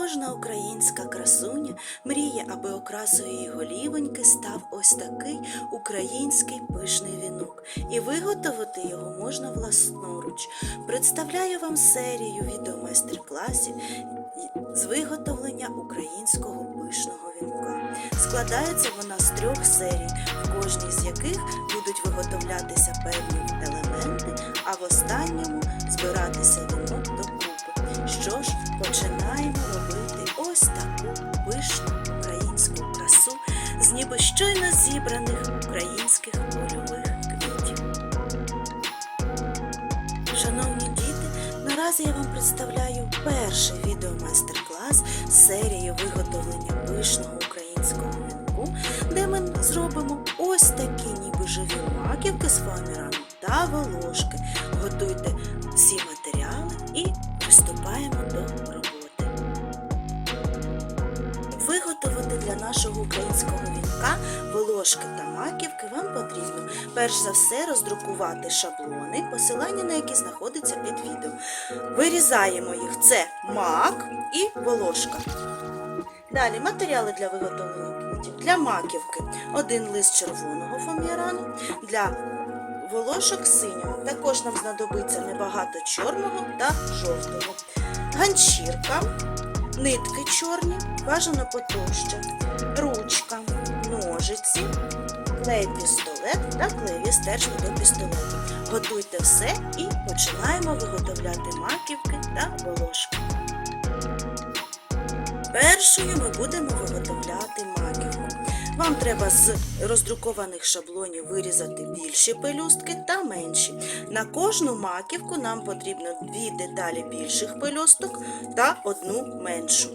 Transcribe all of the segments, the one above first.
Кожна українська красуня мріє, аби окрасою її голівоньки став ось такий український пишний вінок. І виготовити його можна власноруч. Представляю вам серію відеомайстер-класів з виготовлення українського пишного вінка. Складається вона з трьох серій, в кожній з яких будуть виготовлятися певні елементи, а в останньому збиратися вінок докупи. Що ж, починаємо ось таку пишну українську красу з ніби щойно зібраних українських польових квітів. Шановні діти, наразі я вам представляю перший відеомайстер-клас з серії виготовлення пишного українського вінку, де ми зробимо ось такі ніби живі маківки з фоамірану та волошки. Готуйте всі для нашого українського вінка волошки та маківки вам потрібно перш за все роздрукувати шаблони, посилання на які знаходиться під відео. Вирізаємо їх це мак і волошка. Далі матеріали для виготовлення квітів. Для маківки один лист червоного фоамірану, для волошок синього. Також нам знадобиться небагато чорного та жовтого. Ганчірка, нитки чорні, бажано потовще, ручка, ножиці, клей пістолет та клеєві стержні до пістолету. Готуйте все і починаємо виготовляти маківки та волошки. Першою ми будемо виготовляти маківку. Вам треба з роздрукованих шаблонів вирізати більші пелюстки та менші. На кожну маківку нам потрібно дві деталі більших пелюсток та одну меншу.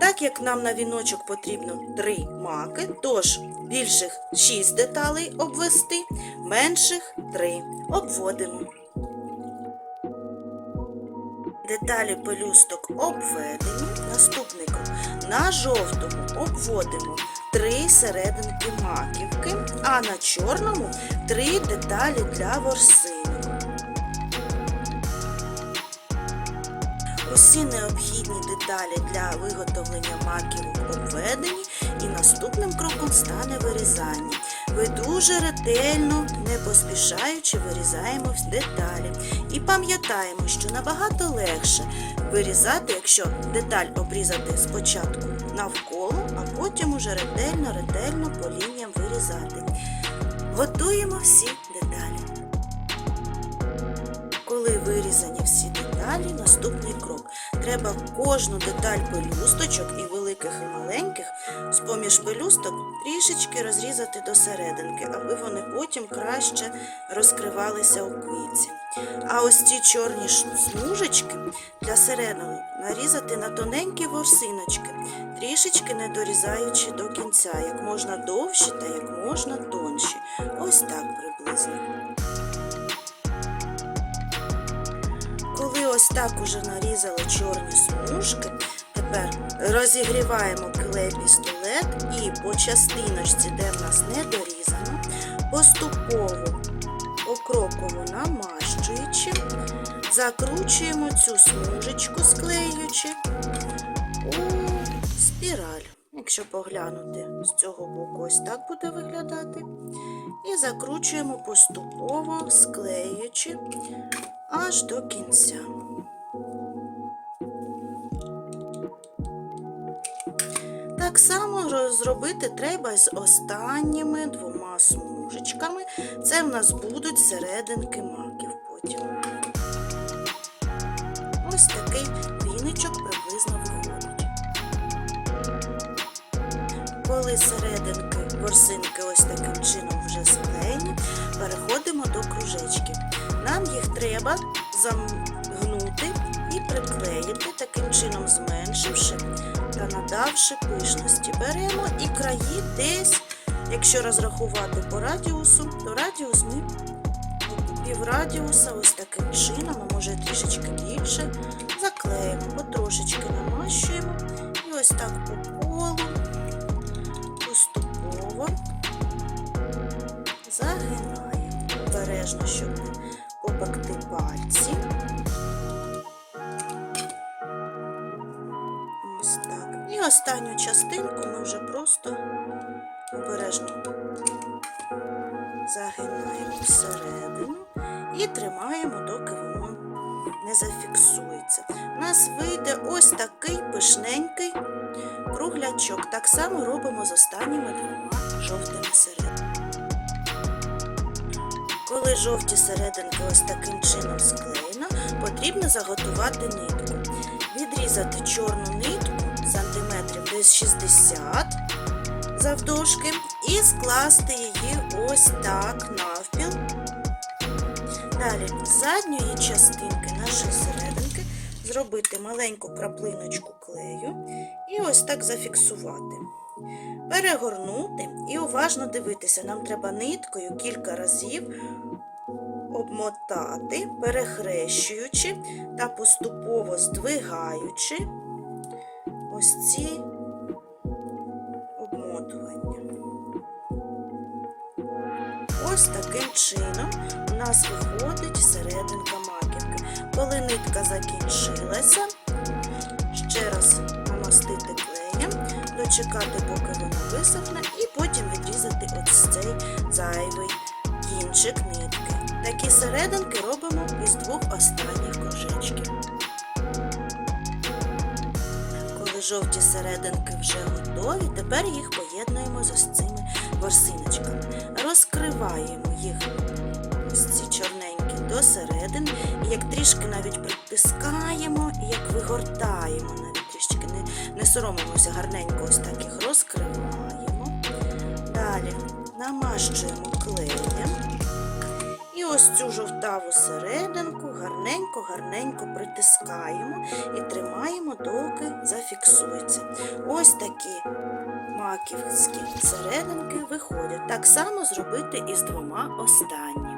Так як нам на віночок потрібно три маки, тож більших 6 деталей обвести, менших 3 обводимо. Деталі пелюсток обведені. Наступний крок. На жовтому обводимо три серединки маківки, а на чорному три деталі для ворсини. Усі необхідні деталі для виготовлення маківок обведені і наступним кроком стане вирізання. Ви дуже ретельно, не поспішаючи, вирізаємо всі деталі. І пам'ятаємо, що набагато легше вирізати, якщо деталь обрізати спочатку навколо, а потім уже ретельно-ретельно по лініям вирізати. Готуємо всі деталі. Коли вирізані всі деталі, наступний крок. Треба кожну деталь пелюсточок і великих і маленьких з поміж пелюсток трішечки розрізати до серединки, аби вони потім краще розкривалися у квітці. А ось ці чорні смужечки для середини нарізати на тоненькі ворсиночки, трішечки не дорізаючи до кінця, як можна довші та як можна тонші. Ось так приблизно. Коли ось так уже нарізали чорні смужки, тепер розігріваємо клей пістолет і по частиночці, де в нас не дорізано, поступово покроково намащуючи, закручуємо цю смужечку, склеюючи у спіраль. Якщо поглянути з цього боку, ось так буде виглядати. І закручуємо поступово, склеюючи аж до кінця. Так само зробити треба з останніми двома смужечками. Це в нас будуть серединки маків потім. Ось такий віничок приблизно виходить. Коли серединки ворсинки ось таким чином вже склеєні, переходимо до кружечків. Нам їх треба замгнути і приклеїти, таким чином зменшивши та надавши пишності. Беремо і краї десь, якщо розрахувати по радіусу, то радіус ми піврадіуса ось таким чином, а може трішечки більше, заклеїмо, потрошечки намащуємо і ось так по колу поступово загинаємо. Обережно, щоб не попекти пальці. Останню частинку ми вже просто обережно загинаємо всередину і тримаємо, доки воно не зафіксується. У нас вийде ось такий пишненький круглячок. Так само робимо з останніми двома жовтими серединками. Коли жовті серединки ось таким чином склеєно, потрібно заготувати нитку. Відрізати чорну нитку сантиметрів 60 завдовжки і скласти її ось так навпіл. Далі з задньої частинки нашої серединки зробити маленьку краплиночку клею і ось так зафіксувати. Перегорнути і уважно дивитися. Нам треба ниткою кілька разів обмотати, перехрещуючи та поступово здвигаючи ось ці обмотування. Ось таким чином у нас виходить серединка маківки. Коли нитка закінчилася, ще раз намастити клеєм, дочекати, поки вона висохне, і потім відрізати ось цей зайвий кінчик нитки. Такі серединки робимо із двох останніх кружечків. Жовті серединки вже готові, тепер їх поєднуємо з ось цими ворсиночками. Розкриваємо їх ось ці чорненькі до середини, і як трішки навіть притискаємо, і як вигортаємо, навіть трішки не, не соромимося гарненько ось так їх розкриваємо. Далі намащуємо клеєм. Ось цю жовтаву серединку гарненько-гарненько притискаємо і тримаємо, доки зафіксується. Ось такі маківські серединки виходять. Так само зробити і з двома останніми.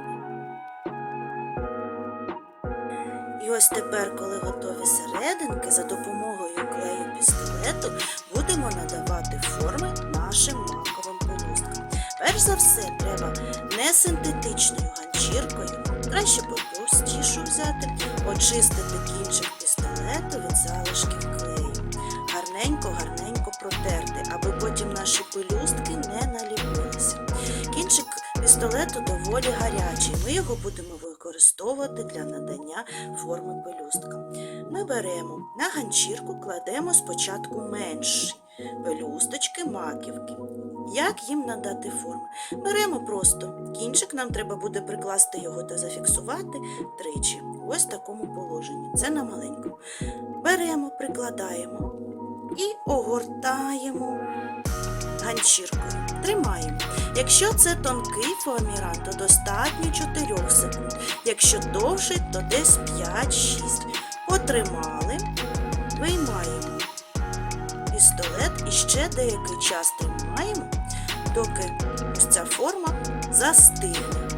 І ось тепер, коли готові серединки, за допомогою клею пістолету будемо надавати форми нашим маковим пелюсткам. Перш за все, треба не синтетичною ганчіркою, краще попростішу взяти, очистити кінчик пістолету від залишків клею. Гарненько-гарненько протерти, аби потім наші пелюстки не наліпилися. Кінчик пістолету доволі гарячий. Ми його будемо використовувати для надання форми пелюстка. Ми беремо на ганчірку, кладемо спочатку менші пелюсточки маківки. Як їм надати форми? Беремо просто кінчик, нам треба буде прикласти його та зафіксувати тричі. Ось в такому положенні. Це на маленьку. Беремо, прикладаємо і огортаємо ганчіркою. Тримаємо. Якщо це тонкий фоаміран, то достатньо 4 секунд. Якщо довший, то десь 5-6. Потримали, виймаємо пістолет і ще деякий час тримаємо, доки ось ця форма застигне.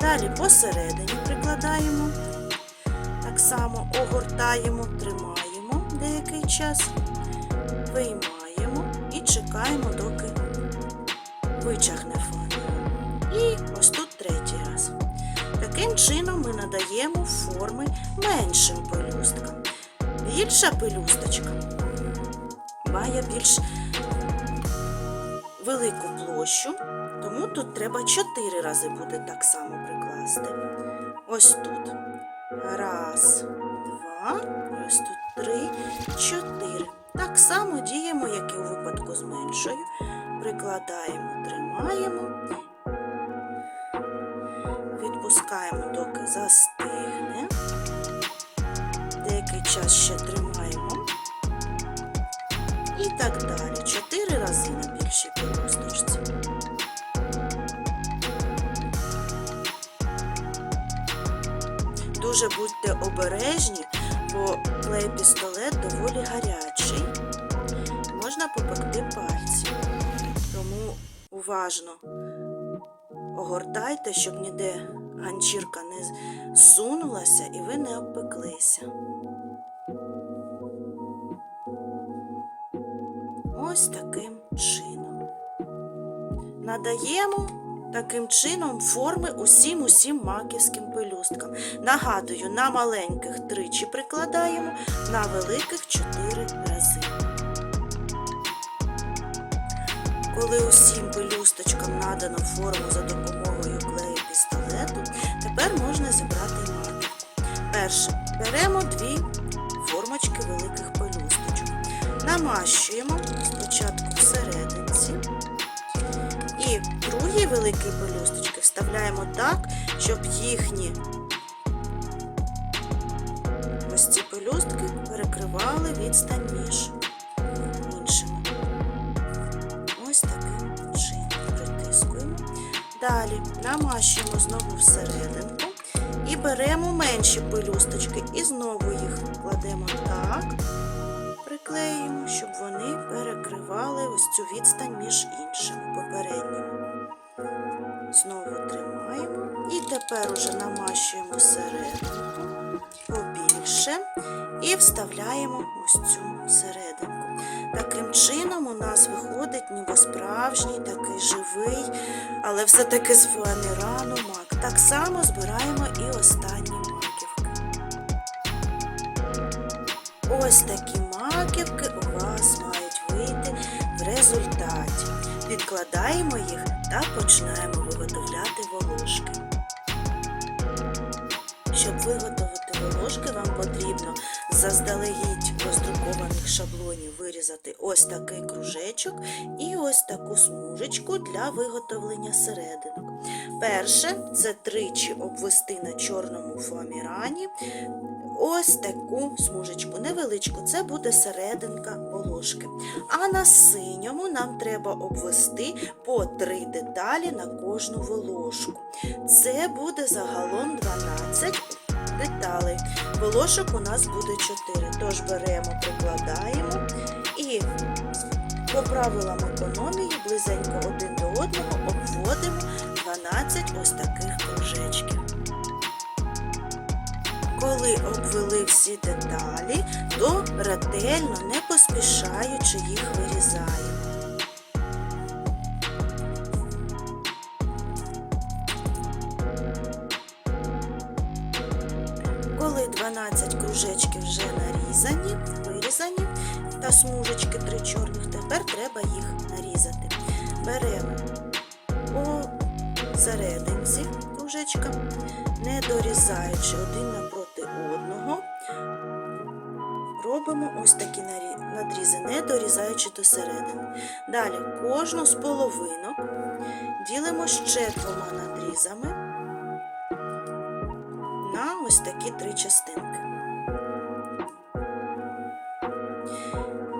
Далі посередині прикладаємо, так само огортаємо, тримаємо деякий час, виймаємо і чекаємо, доки вичахне форма. І ось тут третій раз. Таким чином ми надаємо форми меншим пелюсткам. Більша пелюсточка має більш велику площу, тому тут треба 4 рази буде так само прикласти. Ось тут. Раз, два, ось тут три, чотири. Так само діємо, як і у випадку з меншою. Прикладаємо, тримаємо, відпускаємо, доки застигне. Деякий час ще тримаємо. І так далі. Чотири рази на більшій пелюсточці. Дуже будьте обережні, бо клей пістолет доволі гарячий. Можна попекти пальці. Тому уважно огортайте, щоб ніде ганчірка не зсунулася і ви не обпеклися. Ось таким чином. Надаємо таким чином форми усім усім маківським пелюсткам. Нагадую, на маленьких тричі прикладаємо, на великих чотири рази. Коли усім пелюсточкам надано форму за допомогою клею пістолету, тепер можна зібрати маківку. Перше, беремо дві формочки великих пелюсточок. Намащуємо спочатку всерединці. І другі великі пелюсточки вставляємо так, щоб їхні ось ці пелюстки перекривали відстань між іншими. Ось таким чином притискуємо. Далі намащуємо знову всерединку і беремо менші пелюсточки і знову їх кладемо так, приклеїмо, щоб вони перекривали ось цю відстань між іншими попередніми. Знову тримаємо і тепер уже намащуємо серединку побільше і вставляємо ось цю серединку. Таким чином у нас виходить ніби справжній, такий живий, але все-таки з фоамірану мак. Так само збираємо і останні маківки. Ось такі Відкладаємо їх та починаємо виготовляти волошки. Щоб виготовити волошки, вам потрібно заздалегідь роздрукованих шаблонів вирізати ось такий кружечок і ось таку смужечку для виготовлення серединок. Перше це тричі обвести на чорному фоамірані ось таку смужечку, невеличку, це буде серединка волошки. А на синьому нам треба обвести по три деталі на кожну волошку. Це буде загалом 12 деталей. Волошок у нас буде 4. Тож беремо, прикладаємо і по правилам економії близенько один до одного обводимо 12 ось таких кружечків. Коли обвели всі деталі, то ретельно, не поспішаючи їх вирізаємо. Коли 12 кружечків вже нарізані, вирізані та смужечки три чорних, тепер треба їх нарізати. Беремо по серединці кружечка, не дорізаючи один напроти робимо ось такі надрізи, не дорізаючи до середини. Далі кожну з половинок ділимо ще двома надрізами на ось такі три частинки.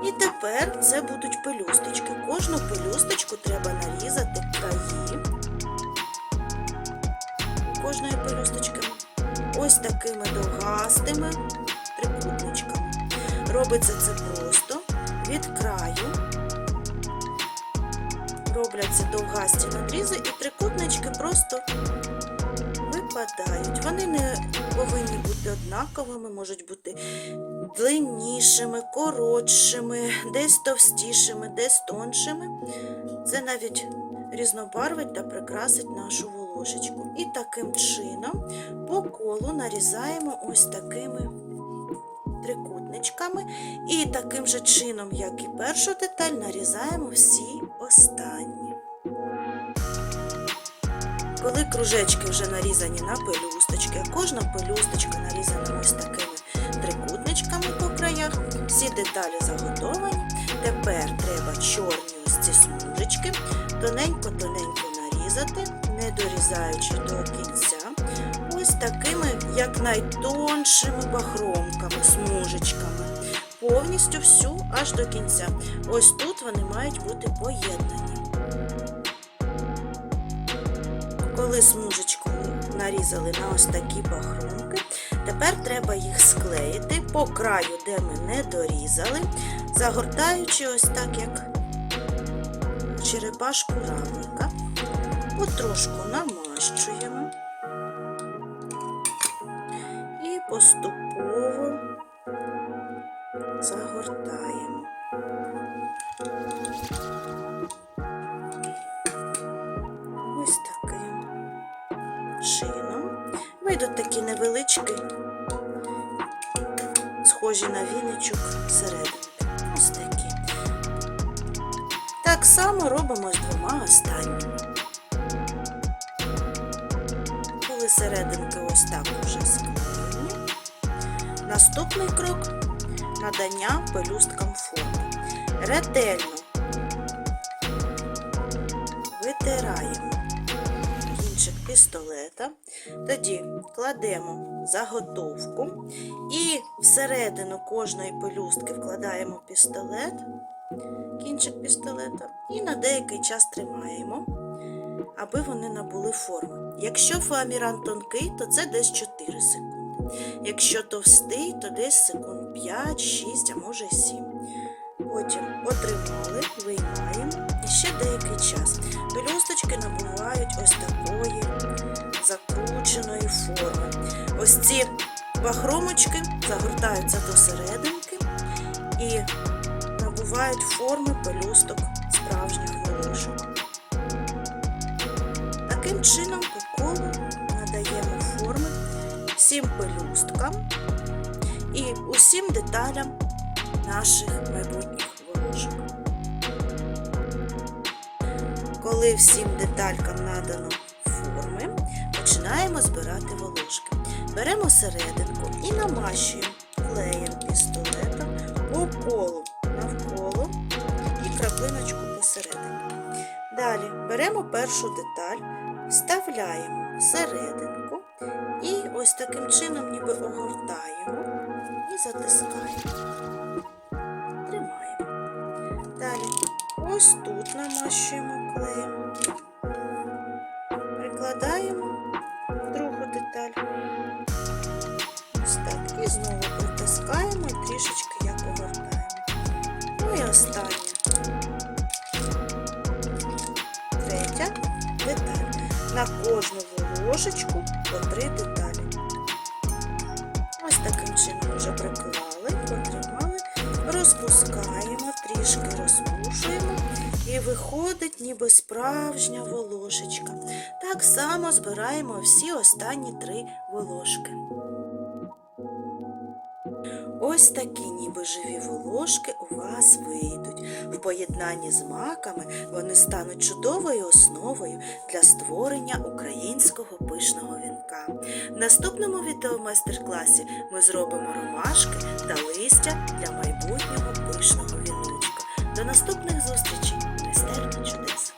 І тепер це будуть пелюсточки. Кожну пелюсточку треба нарізати краї кожної пелюсточки ось такими довгастими. Робиться це просто від краю. Робляться довгасті надрізи і трикутнички просто випадають. Вони не повинні бути однаковими, можуть бути длиннішими, коротшими, десь товстішими, десь тоншими. Це навіть різнобарвить та прикрасить нашу волошечку. І таким чином по колу нарізаємо ось такими трикутничками. І таким же чином, як і першу деталь, нарізаємо всі останні. Коли кружечки вже нарізані на пелюсточки, а кожна пелюсточка нарізана ось такими трикутничками по краях, всі деталі заготовані. Тепер треба чорні ось ці смужечки тоненько-тоненько нарізати, не дорізаючи до кінця. Такими, як найтоншими бахромками, смужечками. Повністю всю аж до кінця. Ось тут вони мають бути поєднані. Коли смужечку нарізали на ось такі бахромки, тепер треба їх склеїти по краю, де ми не дорізали, загортаючи ось так, як черепашку равлика. Потрошку намащуємо поступово загортаємо. Ось таким чином. Вийдуть такі невеличкі, схожі на віничок серединки. Ось такі. Так само робимо з двома останніми. Коли серединки ось так уже склеєні. Наступний крок надання пелюсткам форми. Ретельно витираємо кінчик пістолета, тоді кладемо заготовку і всередину кожної пелюстки вкладаємо пістолет, кінчик пістолета, і на деякий час тримаємо, аби вони набули форми. Якщо фоаміран тонкий, то це десь 4 секунди. Якщо товстий, то десь секунд 5, 6, а може 7. Потім отримали, виймаємо і ще деякий час. Пелюсточки набувають ось такої закрученої форми. Ось ці бахромочки загортаються до серединки і набувають форми пелюсток справжніх волошок. Таким чином по колу всім пелюсткам і усім деталям наших майбутніх волошок. Коли всім деталькам надано форми, починаємо збирати волошки. Беремо серединку і намащуємо клеєм пістолета по колу навколо і краплиночку посередині. Далі беремо першу деталь, вставляємо всерединку і ось таким чином ніби огортаємо і затискаємо. Тримаємо. Далі ось тут намащуємо клеєм. Прикладаємо другу деталь. Ось так. І знову притискаємо і трішечки як огортаємо. Ну і остання. Третя деталь. На кожну волошечку по три деталі. Чином вже приклали, потримали, розпускаємо, трішки розпушуємо і виходить ніби справжня волошечка. Так само збираємо всі останні три волошки. Ось такі ніби живі волошки у вас вийдуть. В поєднанні з маками вони стануть чудовою основою для створення українського пишного вінка. В наступному відеомайстер-класі ми зробимо ромашки та листя для майбутнього пишного віночка. До наступних зустрічей! Майстерня чудес!